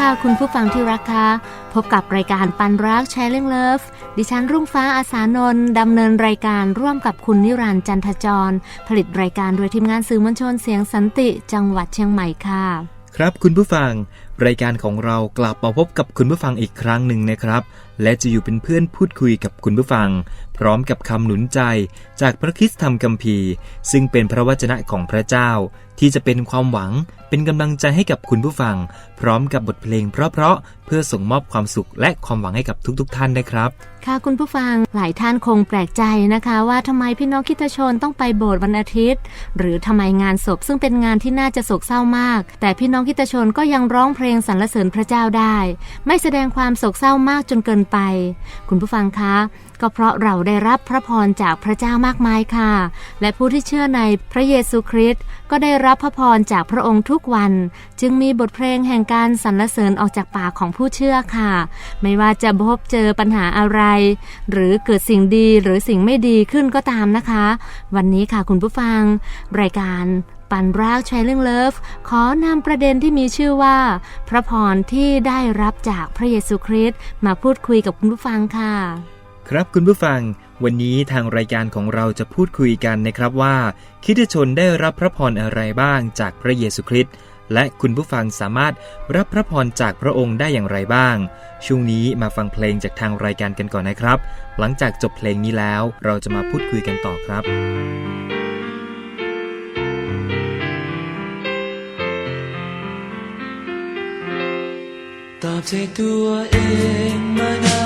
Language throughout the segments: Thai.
ค่ะ คุณผู้ฟังที่รักค่ะพบกับรายการปันรักแชร์เรื่องเลิฟดิฉันรุ่งฟ้าอาสานนท์ดำเนินรายการร่วมกับคุณนิรันดร์จันทจร ผลิตรายการโดยทีมงานสื่อมวลชนเสียงสันติจังหวัดเชียงใหม่ค่ะ ครับคุณผู้ฟัง รายการของเรากลับมาพบกับคุณผู้ฟังอีกครั้งหนึ่งนะครับ และจะอยู่เป็นเพื่อนพูดคุยกับคุณผู้ฟัง พร้อมกับคำหนุนใจจากพระคริสตธรรมคัมภีร์ซึ่งเป็นพระวจนะของพระเจ้า ที่จะเป็นความหวังเป็นกำลังใจให้กับคุณผู้ฟัง พร้อมกับบทเพลงเพราะๆเพื่อส่งมอบความสุขและความหวังให้กับทุกๆท่านนะครับ ค่ะคุณผู้ฟังหลายท่านคงแปลกใจนะคะ ว่าทำไมพี่น้องคริดชนต้องไปโบสถ์วันอาทิตย์ หรือทำไมงานศพซึ่งเป็นงานที่น่าจะโศกเศร้ามาก แต่พี่น้องคริดชนก็ยังร้องเพลงงสรรเสริญพระเจ้าได้ ไม่แสดงความโศกเศร้ามากจนเกินไป คุณผู้ฟังคะ ก็เพราะเราได้รับพระพรจากพระเจ้ามากมายค่ะ และผู้ที่เชื่อในพระเยซูคริสต์ก็ได้รับพระพรจากพระองค์ทุกวัน จึงมีบทเพลงแห่งการสรรเสริญออกจากปากของผู้เชื่อค่ะ ไม่ว่าจะพบเจอปัญหาอะไร หรือเกิดสิ่งดีหรือสิ่งไม่ดีขึ้นก็ตามนะคะ วันนี้ค่ะคุณผู้ฟัง รายการ ปันรักชายเรื่องเลิฟ ขอนำประเด็นที่มีชื่อว่า พระพรที่ได้รับจากพระเยซูคริสต์มาพูดคุยกับคุณผู้ฟังค่ะ ครับคุณผู้ฟัง วันนี้ทางรายการของเราจะพูดคุยกันนะครับว่าคริสตชนได้รับพระพรอะไรบ้างจากพระเยซูคริสต์และคุณผู้ฟังสามารถรับพระพรจากพระองค์ได้อย่างไรบ้าง ช่วงนี้มาฟังเพลงจากทางรายการกันก่อนนะครับ หลังจากจบเพลงนี้แล้วเราจะมาพูดคุยกันต่อครับ ใจตัวเองมานาน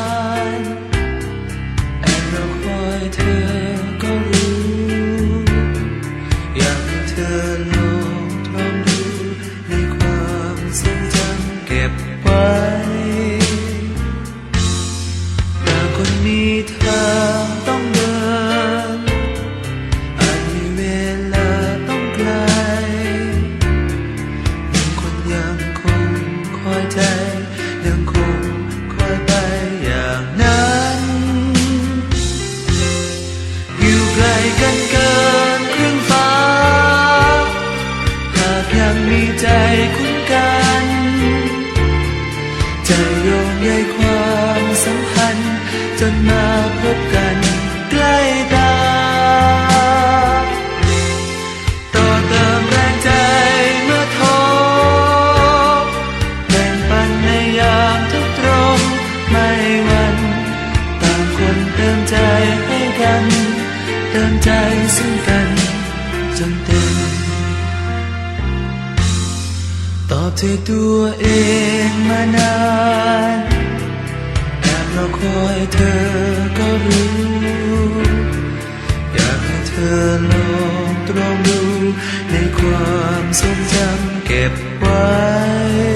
ตอบเธอตัวเองมานานแอบรอคอยเธอก็รู้ อยากให้เธอลองตรองดูในความทรงจำเก็บไว้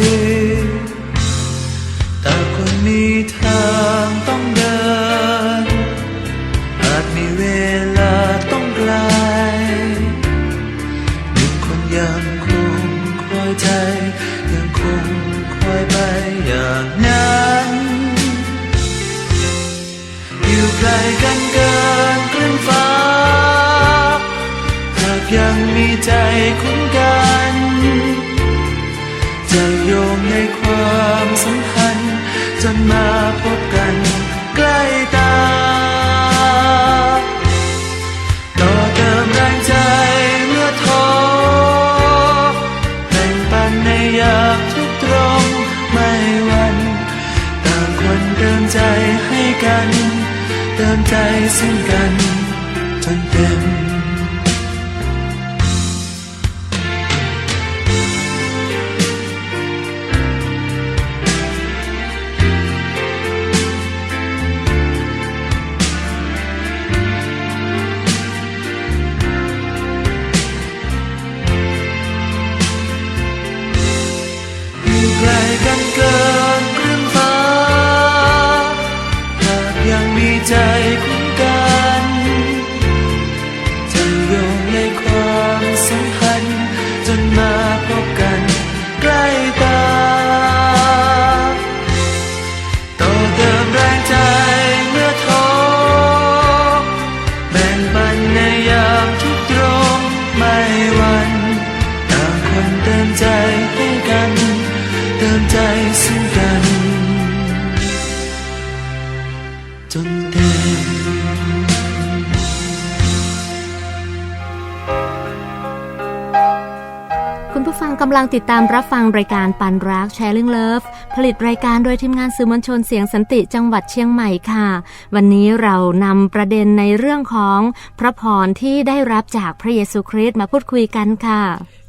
ลังติดตามรับฟังรายการปันรัก Sharing Love ผลิตรายการโดยทีมงานสื่อมวลชนเสียงสันติจังหวัดเชียงใหม่ค่ะ วันนี้เรานำประเด็นในเรื่องของพระพรที่ได้รับจากพระเยซูคริสต์มาพูดคุยกันค่ะ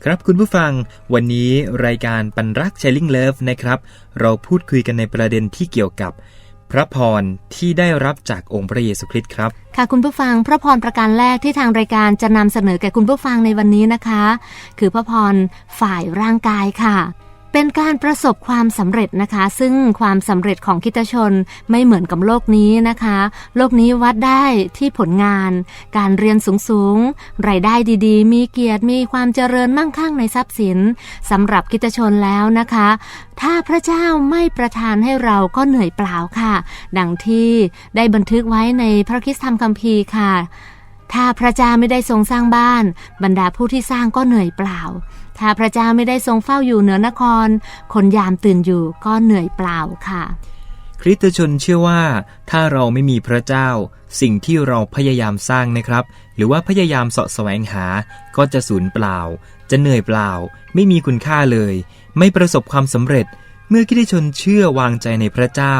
ครับคุณผู้ฟัง วันนี้รายการปันรัก Sharing Love นะครับ เราพูดคุยกันในประเด็นที่เกี่ยวกับ พระพรที่ได้รับจากองค์พระเยซูคริสต์ครับค่ะคุณผู้ฟังพระพรประการแรกที่ทางรายการจะนำเสนอแก่คุณผู้ฟังในวันนี้นะคะ คือพระพรฝ่ายร่างกายค่ะ เป็นการประสบความสำเร็จนะคะ ซึ่งความสำเร็จของคิตชนไม่เหมือนกับโลกนี้นะคะ โลกนี้วัดได้ที่ผลงาน การเรียนสูงๆรายได้ดีๆ มีเกียรติมีความเจริญมั่งคั่งในทรัพย์สินสำหรับคิตชนแล้วนะคะ ถ้าพระเจ้าไม่ประทานให้เราก็เหนื่อยเปล่าค่ะ ดังที่ได้บันทึกไว้ในพระคิสธรรมคัมภีร์ค่ะถ้าพระเจ้าไม่ได้ทรงสร้างบ้าน บรรดาผู้ที่สร้างก็เหนื่อยเปล่า ถ้าพระเจ้าไม่ได้ทรงเฝ้าอยู่เหนือนคร คนยามตื่นอยู่ก็เหนื่อยเปล่าค่ะ คริสตชนเชื่อว่า ถ้าเราไม่มีพระเจ้า สิ่งที่เราพยายามสร้างนะครับ หรือว่าพยายามเสาะแสวงหา ก็จะสูญเปล่า จะเหนื่อยเปล่า ไม่มีคุณค่าเลย ไม่ประสบความสำเร็จเมื่อคริสตชนเชื่อวางใจในพระเจ้า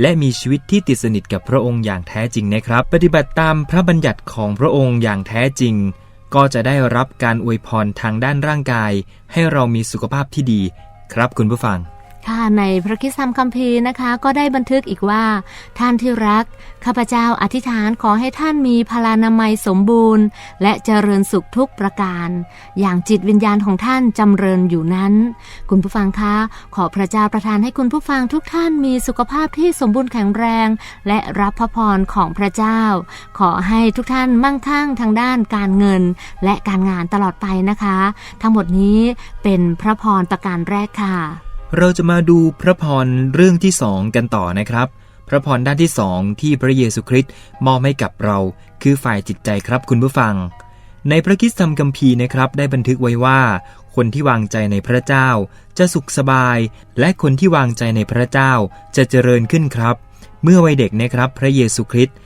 และมีชีวิตที่ติดสนิทกับพระองค์อย่างแท้จริงนะครับ ปฏิบัติตามพระบัญญัติของพระองค์อย่างแท้จริง ก็จะได้รับการอวยพรทางด้านร่างกาย ให้เรามีสุขภาพที่ดี ครับคุณผู้ฟัง ค่ะในพระคริสตธรรมคัมภีร์นะคะ ก็ได้บันทึกอีกว่า ท่านที่รักข้าพเจ้าอธิษฐานขอให้ท่านมีพลานามัยสมบูรณ์ และเจริญสุขทุกประการ อย่างจิตวิญญาณของท่านจำเริญอยู่นั้น คุณผู้ฟังคะ ขอพระเจ้าประทานให้คุณผู้ฟังทุกท่านมีสุขภาพที่สมบูรณ์แข็งแรง และรับพระพรของพระเจ้า ขอให้ทุกท่านมั่งคั่งทางด้านการเงิน และการงานตลอดไปนะคะ ทั้งหมดนี้เป็นพระพรประการแรกค่ะ เราจะมาดูพระพรเรื่องที่สองกันต่อนะครับ พระพรด้านที่สองที่พระเยซูคริสต์มอบให้กับเรา คือฝ่ายจิตใจครับคุณผู้ฟัง ในพระคริสตธรรมคัมภีร์นะครับ ได้บันทึกไว้ว่า คนที่วางใจในพระเจ้า จะสุขสบาย และคนที่วางใจในพระเจ้าจะเจริญขึ้นครับ เมื่อวัยเด็กนะครับ พระเยซูคริสต์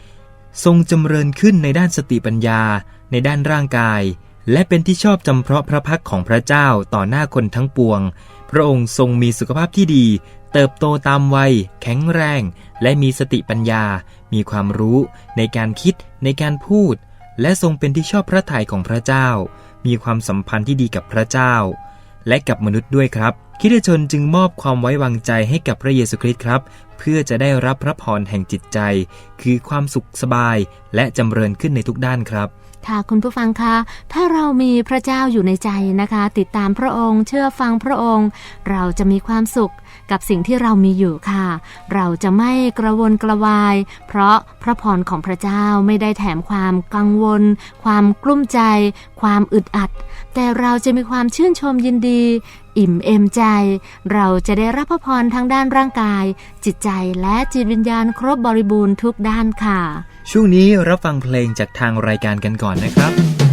ทรงจำเริญขึ้นในด้านสติปัญญา ในด้านร่างกาย และเป็นที่ชอบจำเพาะพระพักของพระเจ้าต่อหน้าคนทั้งปวง พระองค์ทรงมีสุขภาพที่ดี เติบโตตามวัย แข็งแรง และมีสติปัญญา มีความรู้ ในการคิด ในการพูด และทรงเป็นที่ชอบพระทัยของพระเจ้า มีความสัมพันธ์ที่ดีกับพระเจ้า และกับมนุษย์ด้วยครับคริสตชนจึงมอบความไว้วางใจให้กับพระเยซูคริสต์ครับ เพื่อจะได้รับพระพรแห่งจิตใจ คือความสุขสบายและจำเริญขึ้นในทุกด้านครับ ค่ะคุณผู้ฟังคะถ้าเรามีพระเจ้าอยู่ในใจนะคะ ติดตามพระองค์ เชื่อฟังพระองค์ เราจะมีความสุขกับสิ่งที่เรามีอยู่ค่ะ เราจะไม่กระวนกระวาย เพราะพระพรของพระเจ้าไม่ได้แถมความกังวล ความกลุ้มใจ ความอึดอัด แต่เราจะมีความชื่นชมยินดี อิ่มเอมใจ เราจะได้รับพระพรทั้งด้านร่างกาย จิตใจและจิตวิญญาณครบบริบูรณ์ทุกด้านค่ะ ช่วงนี้รับฟังเพลงจากทางรายการกันก่อนนะครับ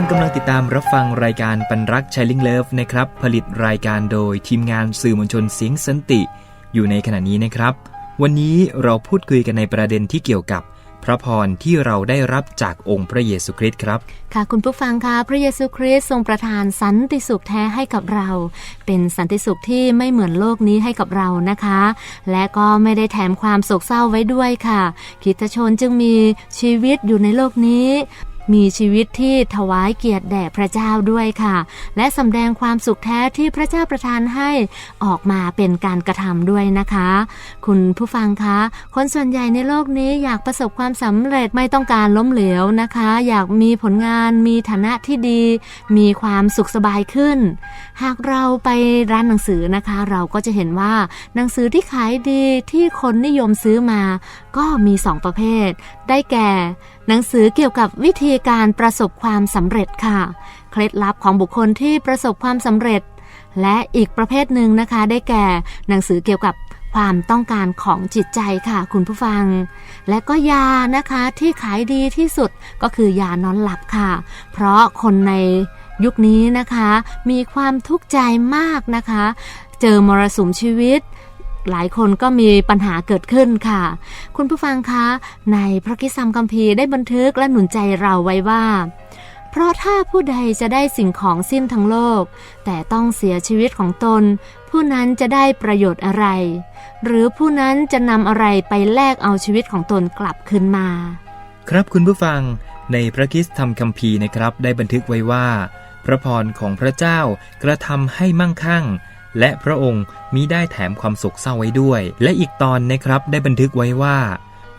ฟังกำลังติดตามรับฟังรายการปันรักชายลิงเลิฟนะครับ ผลิตรายการโดยทีมงานสื่อมวลชนเสียงสันติ อยู่ในขณะนี้นะครับ วันนี้เราพูดคุยกันในประเด็นที่เกี่ยวกับพระพรที่เราได้รับจากองค์พระเยซูคริสต์ครับ ค่ะคุณผู้ฟังคะพระเยซูคริสต์ทรงประทานสันติสุขแท้ให้กับเรา เป็นสันติสุขที่ไม่เหมือนโลกนี้ให้กับเรานะคะ และก็ไม่ได้แถมความโศกเศร้าไว้ด้วยค่ะคริสตชนจึงมีชีวิตอยู่ในโลกนี้ มีชีวิตที่ถวายเกียรติแด่พระเจ้าด้วยค่ะ และสำแดงความสุขแท้ที่พระเจ้าประทานให้ออกมาเป็นการกระทำด้วยนะคะ คุณผู้ฟังคะ คนส่วนใหญ่ในโลกนี้อยากประสบความสำเร็จไม่ต้องการล้มเหลวนะคะ อยากมีผลงานมีฐานะที่ดี มีความสุขสบายขึ้น หากเราไปร้านหนังสือนะคะ เราก็จะเห็นว่าหนังสือที่ขายดีที่คนนิยมซื้อมา ก็มีสองประเภทได้แก่ หนังสือเกี่ยวกับวิธีการประสบความสำเร็จค่ะ เคล็ดลับของบุคคลที่ประสบความสำเร็จ และอีกประเภทหนึ่งนะคะ ได้แก่ หนังสือเกี่ยวกับความต้องการของจิตใจค่ะ คุณผู้ฟัง และก็ยานะคะที่ขายดีที่สุดก็คือยานอนหลับค่ะ เพราะคนในยุคนี้นะคะ มีความทุกข์ใจมากนะคะ เจอมรสุมชีวิต หลายคนก็มีปัญหาเกิดขึ้นค่ะ คุณผู้ฟังคะในพระคิดซัมคัมภีร์ได้บันทึกและหนุนใจเราไว้ว่า เพราะถ้าผู้ใดจะได้สิ่งของสิ้นทั้งโลก แต่ต้องเสียชีวิตของตน ผู้นั้นจะได้ประโยชน์อะไร หรือผู้นั้นจะนำอะไรไปแลกเอาชีวิตของตนกลับคืนมา ครับคุณผู้ฟังในพระคิสธรรมคัมภีร์นะครับได้บันทึกไว้ว่า พระพรของพระเจ้ากระทำให้มั่งคั่ง และพระองค์มิได้แถมความโศกเศร้าไว้ด้วย และอีกตอนนะครับได้บันทึกไว้ว่า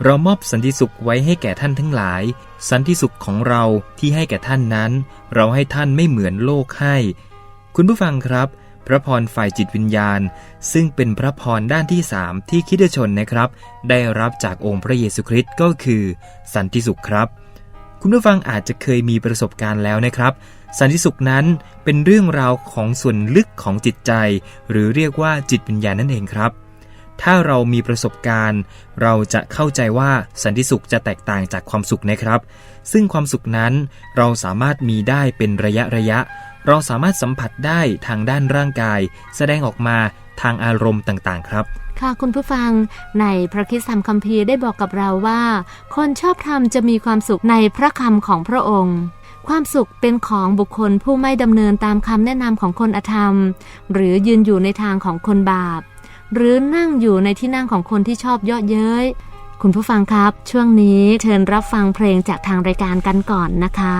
เรามอบสันติสุขไว้ให้แก่ท่านทั้งหลาย สันติสุขของเราที่ให้แก่ท่านนั้น เราให้ท่านไม่เหมือนโลกให้ คุณผู้ฟังครับ พระพรฝ่ายจิตวิญญาณ ซึ่งเป็นพระพรด้านที่สามที่คิดชนนะครับ ได้รับจากองค์พระเยซูคริสต์ก็คือ สันติสุขครับ คุณผู้ฟังอาจจะเคยมีประสบการณ์แล้วนะครับ สันติสุขนั้นเป็นเรื่องราวของส่วนลึกของจิตใจ หรือเรียกว่าจิตวิญญาณนั่นเองครับ ถ้าเรามีประสบการณ์ เราจะเข้าใจว่าสันติสุขจะแตกต่างจากความสุขนะครับ ซึ่งความสุขนั้นเราสามารถมีได้เป็นระยะระยะ เราสามารถสัมผัสได้ทางด้านร่างกาย แสดงออกมาทางอารมณ์ต่างๆ ครับค่ะคุณผู้ฟังในพระคริสตธรรมคัมภีร์ได้บอกกับเราว่า คนชอบธรรมจะมีความสุขในพระคำของพระองค์ ความสุขเป็นของบุคคลผู้ไม่ดำเนินตามคำแนะนำของคนอธรรม หรือยืนอยู่ในทางของคนบาป หรือนั่งอยู่ในที่นั่งของคนที่ชอบเยาะเย้ย คุณผู้ฟังครับ ช่วงนี้เชิญรับฟังเพลงจากทางรายการกันก่อนนะคะ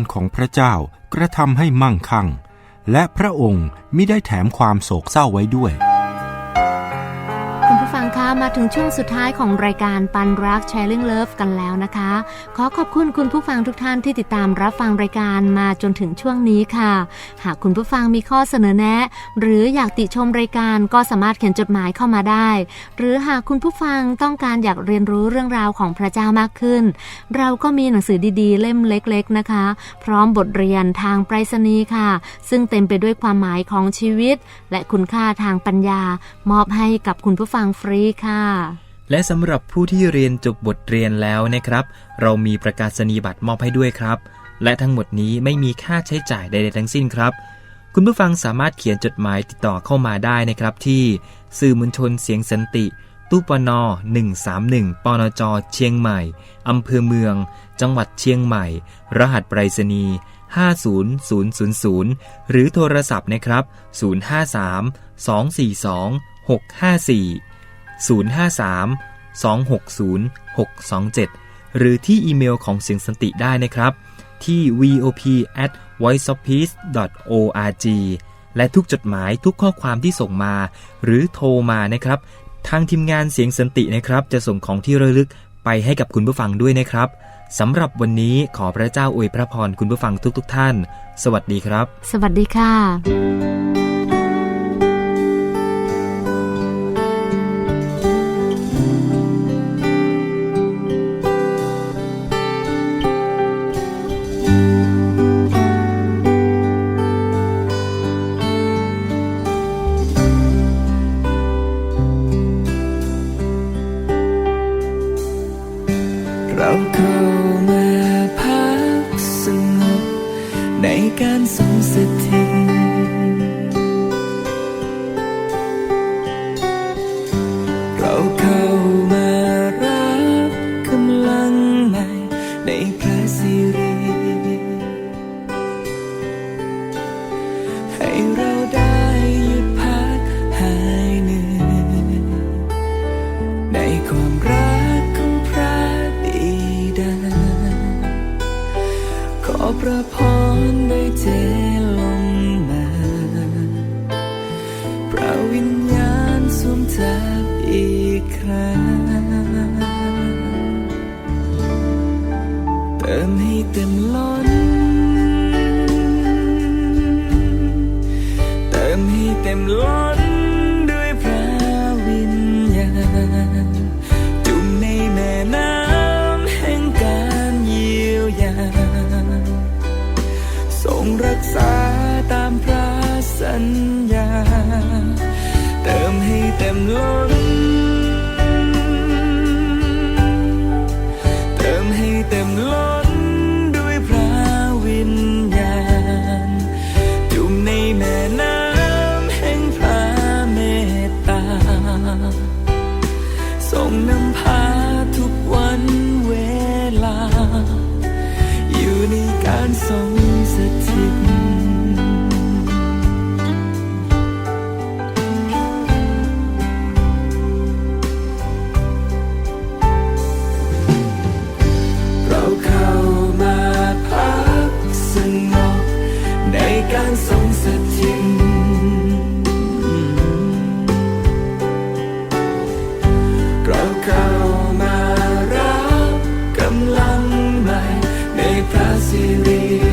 รของพระเจ้ากระทำให้มั่งคั่ง และพระองค์มิได้แถมความโศกเศร้าไว้ด้วย คะมาถึงช่วงสุดท้ายของรายการปันรัก Sharing Love กันแล้วนะคะ ขอขอบคุณคุณผู้ฟังทุกท่านที่ติดตามรับฟังรายการมาจนถึงช่วงนี้ค่ะ หากคุณผู้ฟังมีข้อเสนอแนะ หรืออยากติชมรายการก็สามารถเขียนจดหมายเข้ามาได้ หรือหากคุณผู้ฟังต้องการอยากเรียนรู้เรื่องราวของพระเจ้ามากขึ้น เราก็มีหนังสือดีๆ เล่มเล็ก ๆนะคะ พร้อมบทเรียนทางไปรษณีย์ค่ะ ซึ่งเต็มไปด้วยความหมายของชีวิต และคุณค่าทางปัญญา มอบให้กับคุณผู้ฟังฟรีค่ะ และสำหรับผู้ที่เรียนจบบทเรียนแล้วนะครับ เรามีประกาศนียบัตรมอบให้ด้วยครับ และทั้งหมดนี้ไม่มีค่าใช้จ่ายใดๆทั้งสิ้นครับ คุณผู้ฟังสามารถเขียนจดหมายติดต่อเข้ามาได้นะครับ ที่สื่อมวลชนเสียงสันติตู้ปน 131 ปนจ เชียงใหม่ อำเภอเมือง จังหวัดเชียงใหม่ รหัสไปรษณีย์50000 หรือโทรศัพท์นะครับ 053 242 654 053 260 627 หรือที่อีเมลของเสียงสันติได้นะครับ ที่ vop at voiceofpeace org และทุกจดหมายทุกข้อความที่ส่งมา หรือโทรมานะครับ ทางทีมงานเสียงสันตินะครับ จะส่งของที่ระลึกไปให้กับคุณผู้ฟังด้วยนะครับสำหรับวันนี้ขอพระเจ้าอวยพระพรคุณผู้ฟังทุกๆทท่าน สวัสดีครับ สวัสดีค่ะ รา Spirit.